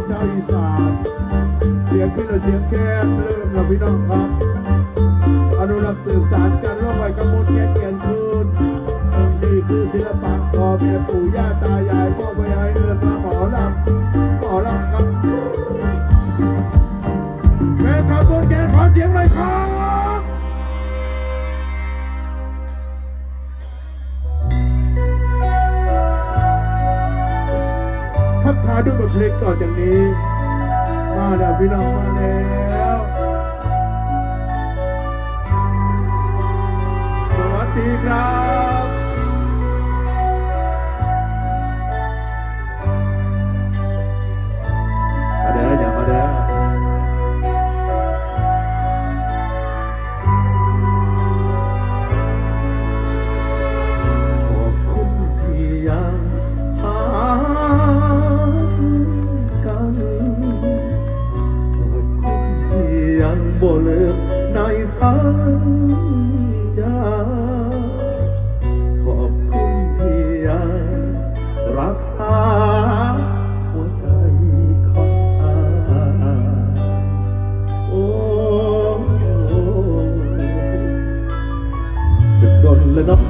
องเจ้าอีสานเสียงพี่เราเสียงแค้มเริ่มเราพี่น้องครับ อนุรักษ์สืบสานกัน ด้วยบทเพลงต่อจางนี้ มาดาพี่น้องมาแล้วสวัสดีครับ รักษาหัวใจของอาโอ้ดึกดนและนับ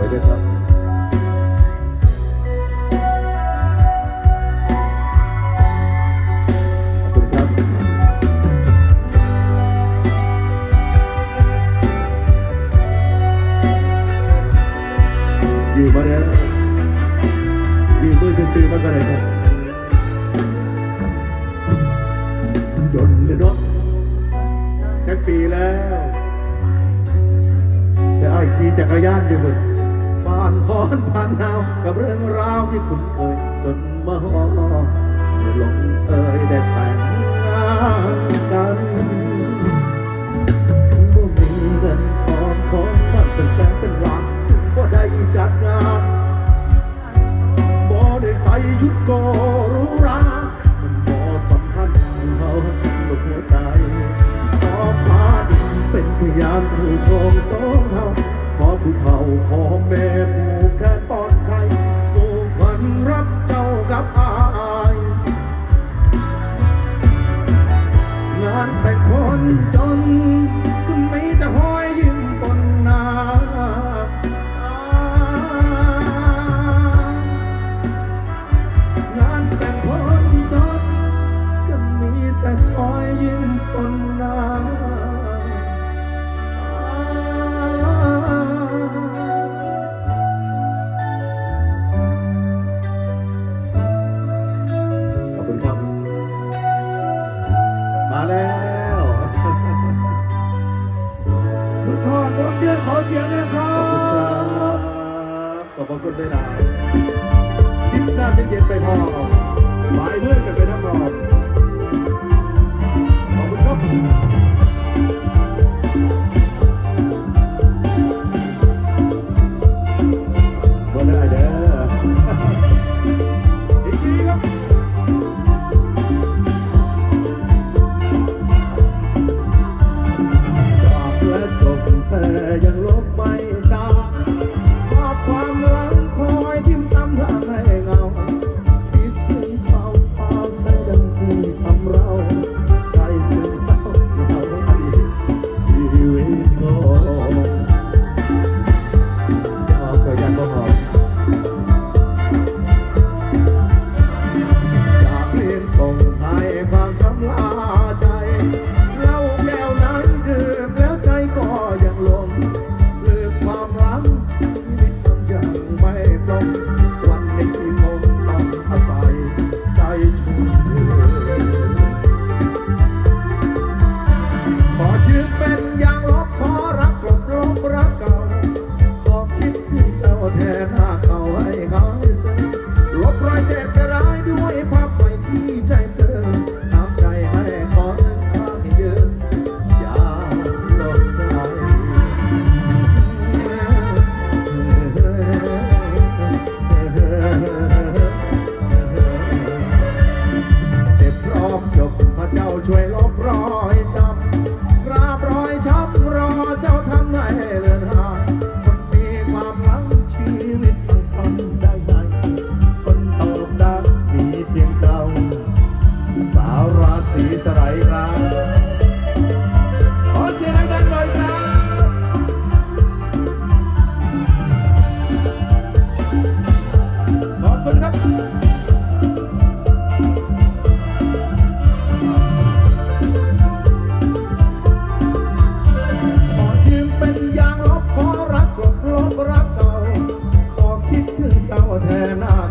วยด้วยครับยู่มาแล้ซื้อมาก็ได้ครับจนเนาะแค่ปีแล้ว แต่ไอ้ขี่จักรยานอยู่บน ผ่านพรผ่านหนาวกับเรื่องราวที่คุณเคยจนมาหอมลงเอยได้แต่งงานกันบ่มีเงินทองของมันเป็นแสนเป็น ครับ มาแล้วคุณพ่อรถเยอะขอเสียงนะครับขอบคุณครับขอบคุณด้วยนะจิ้มหน้าเย็นไปพ่อไปเพื่อาแทนหน้า